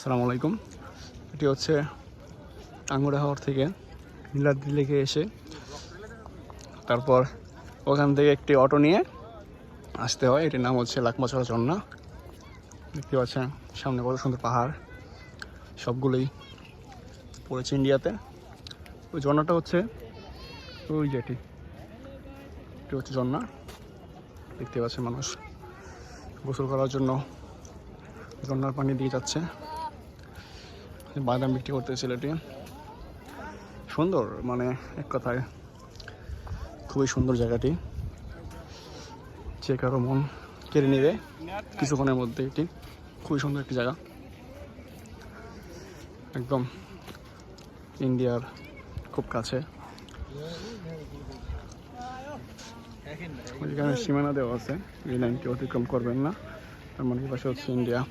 আসসালামু আলাইকুম। এটি হচ্ছে আঙ্গুরা হাওয়ার থেকে নীলাদ্রি লেকে এসে তারপর ওখান থেকে একটি অটো নিয়ে আসতে হয়। এটির নাম হচ্ছে লাকমাছড়া ঝর্ণা। দেখতে পাচ্ছেন সামনে কত সুন্দর পাহাড়। সবগুলোই পড়েছে ইন্ডিয়াতে। ওই ঝর্ণাটা হচ্ছে ওই যেটি এটি। হচ্ছে ঝর্ণা। দেখতে পাচ্ছে মানুষ গোসল করার জন্য ঝর্ণার পানি দিয়ে যাচ্ছে। বাদাম বিক্রি করতে ছেলেটি। সুন্দর মানে এক কথায় খুবই সুন্দর জায়গাটি। যে কারও মন কেড়ে নেবে কিছুক্ষণের মধ্যে এটি। খুবই সুন্দর একটি জায়গা। একদম ইন্ডিয়ার খুব কাছে। সীমানা দেওয়া আছে। এই লাইনটি অতিক্রম করবেন না। তার মানে পাশে হচ্ছে ইন্ডিয়া।